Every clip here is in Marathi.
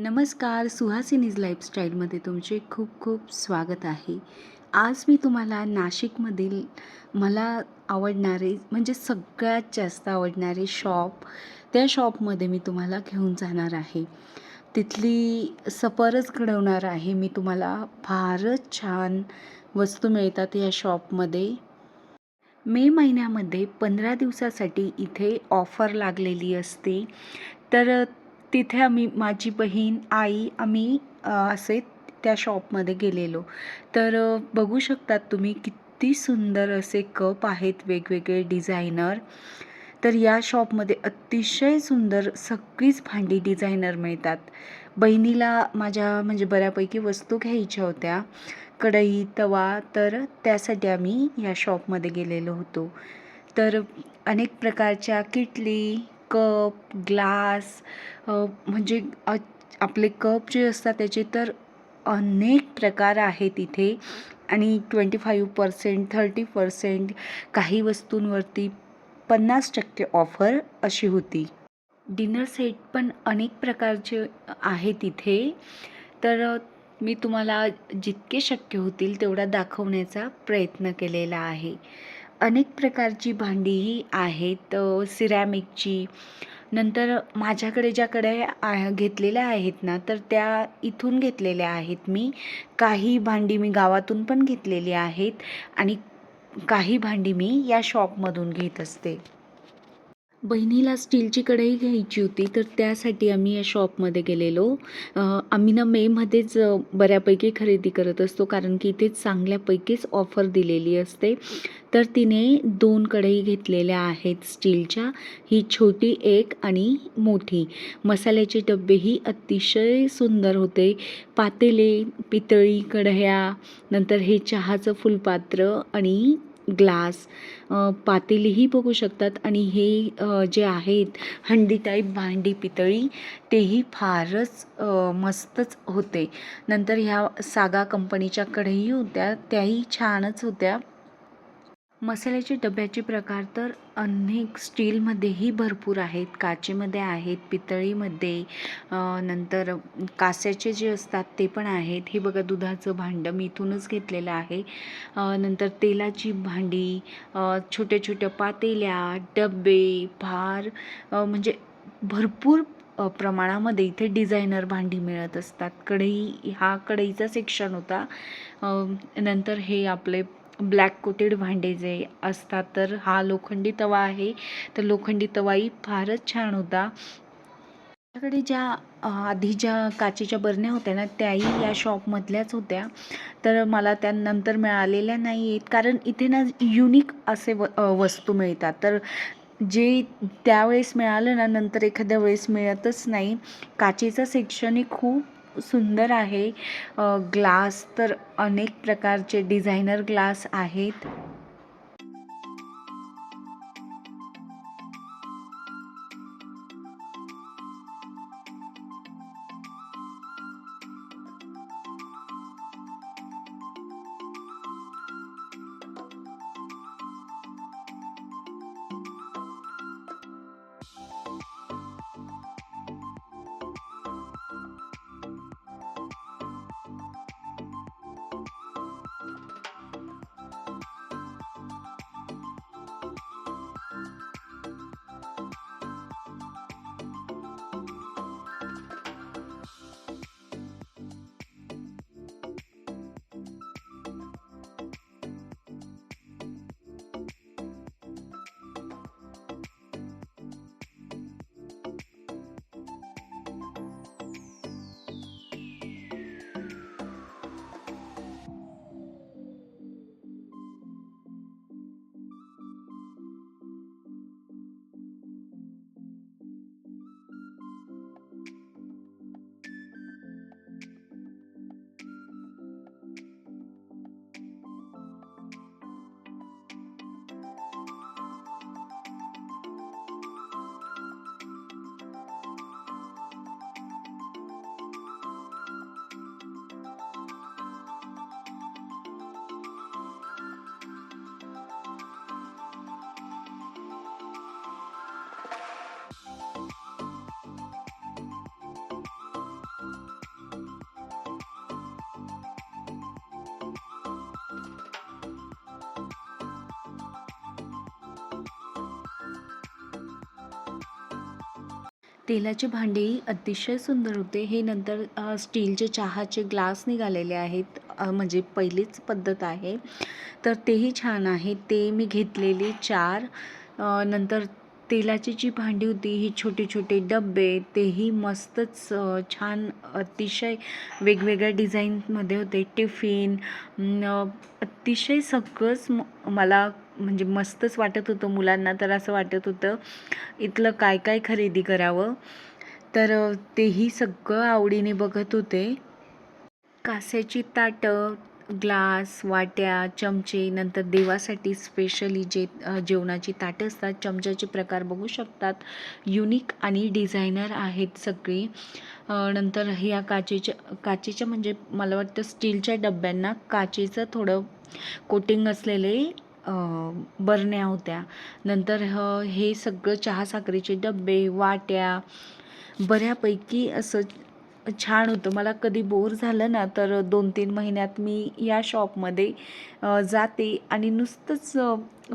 नमस्कार सुहासिनीज लाईफस्टाईलमध्ये तुमचे खूप खूप स्वागत आहे. आज मी तुम्हाला नाशिकमधील मला आवडणारे म्हणजे सगळ्यात जास्त आवडणारे शॉप त्या शॉपमध्ये मी तुम्हाला घेऊन जाणार आहे. तिथली सफरच घडवणार आहे. मी तुम्हाला फारच छान वस्तू मिळतात या शॉपमध्ये. मे महिन्यामध्ये पंधरा दिवसासाठी इथे ऑफर लागलेली असते. तर तिथे आम्ही माझी बहीण आई आम्ही असे त्या शॉपमध्ये गेलेलो. तर बघू शकतात तुम्ही किती सुंदर असे कप आहेत वेगवेगळे डिझायनर. तर या शॉपमध्ये अतिशय सुंदर सगळीच भांडी डिझायनर मिळतात. बहिणीला माझ्या म्हणजे बऱ्यापैकी वस्तू घ्यायच्या होत्या. कढई तवा तर त्यासाठी आम्ही या शॉपमध्ये गेलेलो होतो. तर अनेक प्रकारच्या किटली कप ग्लास म्हणजे आपले कप जे असतात त्याचे तर अनेक प्रकार आहेत इथे. आणि twenty five percent thirty percent काही वस्तूंवरती पन्नास टक्के ऑफर अशी होती. डिनर सेट पण अनेक प्रकारचे आहेत इथे. तर मी तुम्हाला जितके शक्य होतील तेवढा दाखवण्याचा प्रयत्न केलेला आहे. अनेक प्रकारची भांडीही आहेत सिरॅमिकची. नंतर माझ्याकडे ज्या कढया घेतलेल्या आहेत ना तर त्या इथून घेतलेल्या आहेत मी. काही भांडी मी गावातून पण घेतलेली आहेत आणि काही भांडी मी या शॉपमधून घेत असते. बहिणीला स्टीलची कढई घ्यायची होती तर त्यासाठी आम्ही या शॉपमध्ये गेलेलो. आम्ही ना मेमध्येच बऱ्यापैकी खरेदी करत असतो कारण की इथे चांगल्यापैकीच ऑफर दिलेली असते. तर तिने दोन कढई घेतलेल्या आहेत स्टीलच्या. ही छोटी एक आणि मोठी. मसाल्याचे डब्बेही अतिशय सुंदर होते. पातेले पितळी कढया नंतर हे चहाचं फुलपात्र आणि ग्लास. पातेलीही बघू शकतात आणि हे जे आहेत हंडी टाईप भांडी पितळी तेही फारच मस्तच होते. नंतर ह्या सागा कंपनीच्या कढई होत्या त्याही छानच होत्या. मसाल्याचे डब्याचे प्रकार तर अनेक स्टीलमध्येही भरपूर आहेत. काचेमध्ये आहेत पितळीमध्ये नंतर कास्याचे जे असतात ते पण आहेत. हे बघा दुधाचं भांडं मी इथूनच घेतलेलं आहे. नंतर तेलाची भांडी छोट्या छोट्या पातेल्या डबे फार म्हणजे भरपूर प्रमाणामध्ये इथे डिझायनर भांडी मिळत असतात. कढई हा कढईचा सेक्शन होता. नंतर हे आपले ब्लॅक कोटेड भांडे जे असतात तर हा लोखंडी तवा आहे. तर लोखंडी तवाही फारच छान होता. माझ्याकडे ज्या आधी ज्या काचेच्या बरण्या होत्या ना त्याही या शॉपमधल्याच होत्या. तर मला त्या नंतर मिळालेल्या नाही आहेत कारण इथे ना युनिक असे व वस्तू मिळतात. तर जे त्यावेळेस मिळालं ना नंतर एखाद्या वेळेस मिळतच नाही. काचेचं सेक्शनही खूप सुंदर आहे. ग्लास तर अनेक प्रकारचे डिझायनर ग्लास आहेत. तेलाचे भांडेही अतिशय सुंदर होते. हे नंतर स्टीलचे चहाचे ग्लास निघालेले आहेत. म्हणजे पहिलीच पद्धत आहे. तर तेही छान आहे. ते मी घेतलेले चार. नंतर तेलाची जी भांडी होती ही छोटे छोटे डबे तेही मस्तच छान अतिशय वेगवेगळ्या डिझाईनमध्ये होते. टिफिन अतिशय सगळंच म- मला म्हणजे मस्तच वाटत होतं मुलांना. तर असं वाटत होतं इथलं काय काय खरेदी करावं? तर तेही सगळं आवडीने बघत होते. कास्याची ताटं ग्लास वाट्या चमचे नंतर देवासाठी स्पेशली जे जेवणाची ताटं असतात चमच्याचे प्रकार बघू शकतात. युनिक आणि डिझायनर आहेत सगळी. नंतर ह्या काचेच्या काचेच्या म्हणजे मला वाटतं स्टीलच्या डब्यांना काचेचं थोडं कोटिंग असलेले बरण्या होत्या. नंतर ह हे सगळं चहा साखरेचे डबे वाट्या बऱ्यापैकी असं छान होतं. मला कधी बोर झालं ना तर दोन तीन महिन्यात मी या शॉपमध्ये जाते आणि नुसतंच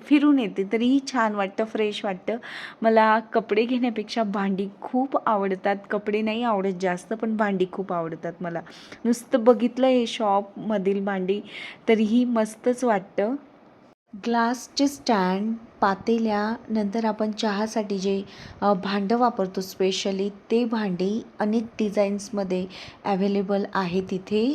फिरून येते. तरीही छान वाटतं फ्रेश वाटतं. मला कपडे घेण्यापेक्षा भांडी खूप आवडतात. कपडे नाही आवडत जास्त पण भांडी खूप आवडतात मला. नुसतं बघितलं हे शॉपमधील भांडी तरीही मस्तच वाटतं. ग्लासचे स्टँड पातेल्या नंतर आपण चहासाठी जे भांडं वापरतो स्पेशली ते भांडी अनेक डिझाईन्समध्ये ॲव्हेलेबल आहे तिथे.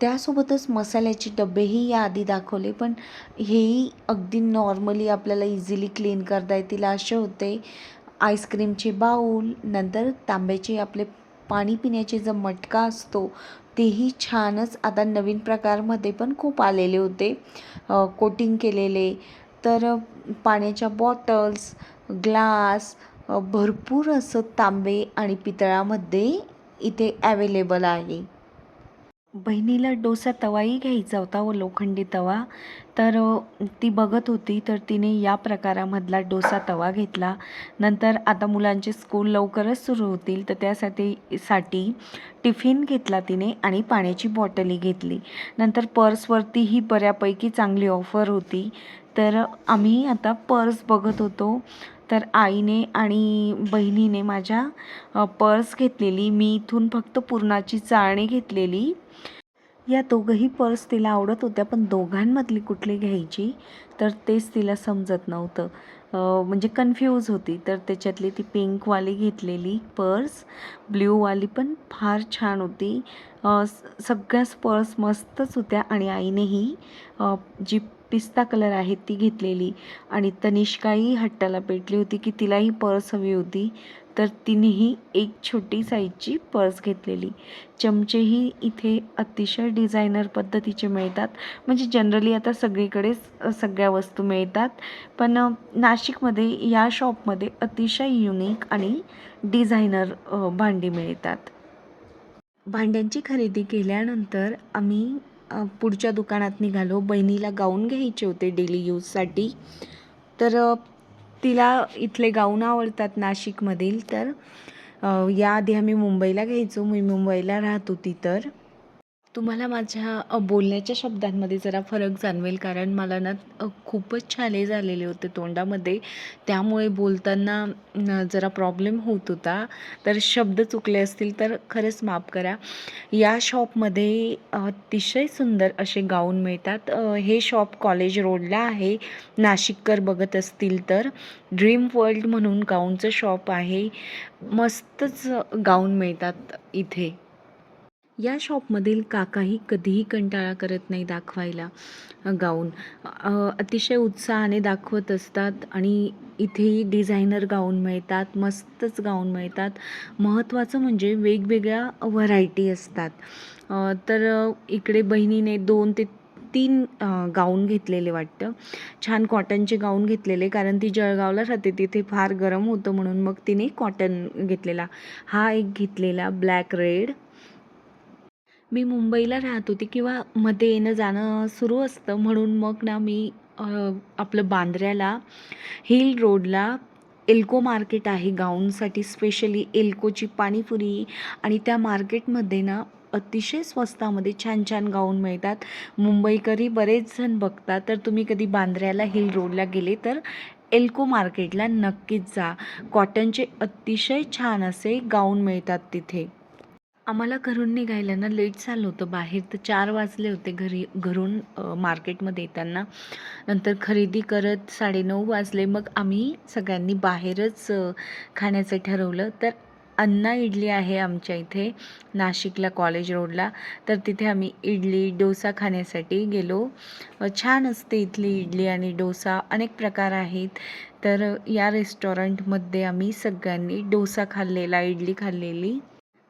त्यासोबतच मसाल्याचे डबेही याआधी दाखवले पण हेही अगदी नॉर्मली आपल्याला इझिली क्लीन करता येतील असे होते. आईस्क्रीमचे बाऊल नंतर तांब्याचे आपले पाणी पिण्याचे जो मटका असतो तेही छानच. आता नवीन प्रकारमध्ये पण खूप आलेले होते. कोटिंग केलेले. तर पाण्याच्या बॉटल्स ग्लास भरपूर असं तांबे आणि पितळामध्ये इथे ॲवेलेबल आहे. बहिणीला डोसा तवाही घ्यायचा होता व लोखंडी तवा. तर ती बघत होती तर तिने या प्रकारामधला डोसा तवा घेतला. नंतर आता मुलांचे स्कूल लवकरच सुरू होतील तर त्यासाठी साठी टिफिन घेतला तिने आणि पाण्याची बॉटलही घेतली. नंतर पर्सवरती ही बऱ्यापैकी चांगली ऑफर होती. तर आम्ही आता पर्स बघत होतो. तर आईने आणि बहिणीने माझ्या पर्स घेतलेली मी इथून फक्त पूर्णाची चाळणी घेतलेली. या दोघंही पर्स तिला आवडत होत्या पण दोघांमधली कुठली घ्यायची तर तेच तिला समजत नव्हतं. म्हणजे कन्फ्यूज होती. तर त्याच्यातली ती पिंकवाली घेतलेली पर्स ब्ल्यूवाली पण फार छान होती. सगळ्याच पर्स मस्तच होत्या आणि आईनेही जी पिस्ता कलर आहे ती घेतलेली. आणि तनिष्काही हट्टाला पेटली होती की तिलाही पर्स हवी होती. तर तिनेही एक छोटी साईजची पर्स घेतलेली. चमचेही इथे अतिशय डिझायनर पद्धतीचे मिळतात. म्हणजे जनरली आता सगळीकडे सगळ्या वस्तू मिळतात. पण नाशिकमध्ये या शॉपमध्ये अतिशय युनिक आणि डिझायनर भांडी मिळतात. भांड्यांची खरेदी केल्यानंतर आम्ही पुढच्या दुकानात निघालो. बहिणीला गाऊन घ्यायचे होते डेली यूजसाठी तर तिला इथले गाऊन आवडतात नाशिकमधील. तर याआधी आम्ही मुंबईला घ्यायचो. मी मुंबईला राहत होती तर. तुम्हाला माझ्या बोलण्याच्या शब्दांमध्ये जरा फरक जाणवेल. कारण मला ना खूपच छाले झालेले होते तोंडामध्ये. त्यामुळे बोलताना जरा प्रॉब्लेम होत होता. तर शब्द चुकले असतील तर खरंच माफ करा. या शॉपमध्ये अतिशय सुंदर असे गाऊन मिळतात. हे शॉप कॉलेज रोडला आहे. नाशिककर बघत असतील तर. ड्रीम वर्ल्ड म्हणून गाऊनचं शॉप आहे. मस्तच गाऊन मिळतात इथे. या शॉपमधील काकाही कधीही कंटाळा करत नाही दाखवायला गाऊन. अतिशय उत्साहाने दाखवत असतात आणि इथेही डिझायनर गाऊन मिळतात मस्तच गाऊन मिळतात. महत्त्वाचं म्हणजे वेगवेगळ्या व्हरायटी असतात. तर इकडे बहिणीने दोन ते तीन गाऊन घेतलेले वाटतं. छान कॉटनचे गाऊन घेतलेले कारण ती जळगावला राहते तिथे फार गरम होतं म्हणून मग तिने कॉटन घेतलेला. हा एक घेतलेला ब्लॅक रेड. मी मुंबईला राहत होती किंवा मध्ये येणं जाणं सुरू असतं म्हणून मग ना मी आपलं बांद्र्याला हिल रोडला एल्को मार्केट आहे गाऊनसाठी स्पेशली एल्कोची पाणीपुरी आणि त्या मार्केटमध्ये ना अतिशय स्वस्तामध्ये छान छान गाऊन मिळतात. मुंबईकरही बरेच जण बघतात. तर तुम्ही कधी बांद्र्याला हिल रोडला गेले तर एल्को मार्केटला नक्कीच जा. कॉटनचे अतिशय छान असे गाऊन मिळतात तिथे. आम्हाला घरून निघायला ना लेट झालं होतं बाहेर तर चार वाजले होते घरी घरून मार्केटमध्ये येताना. नंतर खरेदी करत साडेनऊ वाजले. मग आम्ही सगळ्यांनी बाहेरच खाण्याचं ठरवलं. तर अन्ना इडली आहे आमच्या इथे नाशिकला कॉलेज रोडला. तर तिथे आम्ही इडली डोसा खाण्यासाठी गेलो. छान असते इथली इडली आणि डोसा अनेक प्रकार आहेत. तर या रेस्टॉरंटमध्ये आम्ही सगळ्यांनी डोसा खाल्लेला इडली खाल्लेली.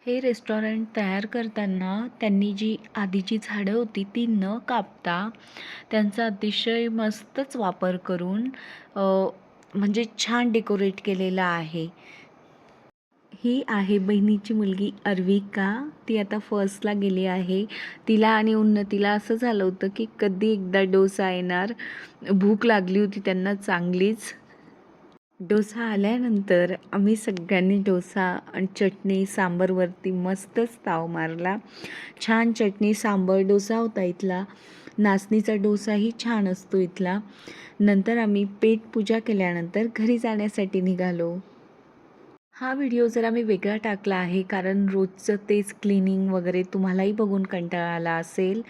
हे रेस्टॉरंट तयार करताना त्यांनी जी आधीची झाडं होती ती न कापता त्यांचा अतिशय मस्तच वापर करून म्हणजे छान डेकोरेट केलेला आहे. ही आहे बहिणीची मुलगी अर्विका. ती आता फर्स्टला गेली आहे. तिला आणि उन्नतीला असं झालं होतं की कधी एकदा डोसा येणार. भूक लागली होती त्यांना चांगलीच. डोसा आल्यानंतर आम्ही सगळ्यांनी डोसा आणि चटणी सांबरवरती मस्तच ताव मारला. छान चटणी सांबर डोसा होता इथला. नाचणीचा डोसाही छान असतो इथला. नंतर आम्ही पेट पूजा केल्यानंतर घरी जाण्यासाठी निघालो. हा व्हिडिओ जरा मी वेगळा टाकला आहे कारण रोजचं तेच क्लिनिंग वगैरे तुम्हालाही बघून कंटाळा आला असेल.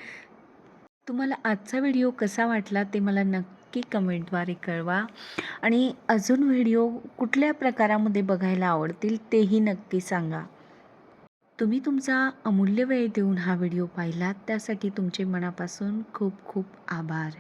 तुम्हाला आजचा व्हिडिओ कसा वाटला ते मला नक्की कमेंटद्वारे कळवा. आणि अजून व्हिडिओ कुठल्या प्रकारामध्ये बघायला आवडतील तेही नक्की सांगा. तुम्ही तुमचा अमूल्य वेळ देऊन हा व्हिडिओ पाहिलात त्यासाठी तुमचे मनापासून खूप खूप आभार.